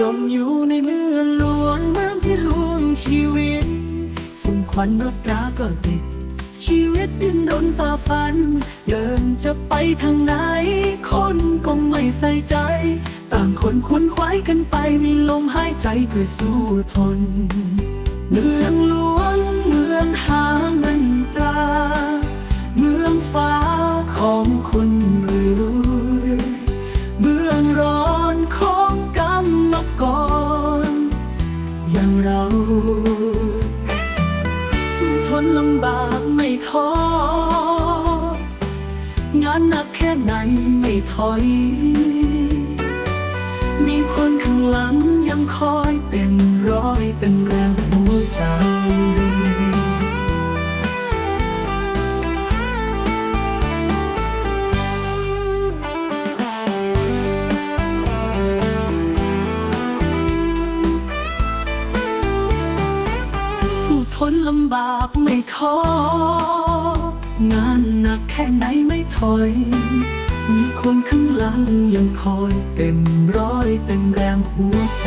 จมอยู่ในเมือดล้วนน้ำที่ล่วงชีวิต ฝุ่นควันรถราก็ติด ชีวิตดิ้นรนฝ่าฟัน เดินจะไปทางไหน คนก็ไม่ใส่ใจ ต่างคนคุ้นควายกันไปมีลมหายใจเพื่อสู้ทนเมืองล้วง อย่างเรา สู้ทนลำบากไม่ท้องานหนักแค่ไหนไม่ถอย มีคนข้างหลังยังคอยเป็นร้อยเป็นแรงหัวใจ นลำบากไม่ท้องานหนักแค่ไหนไม่ถอย มีคนข้างหลังยังคอยเต็มร้อยเต็มแรงหัวใจ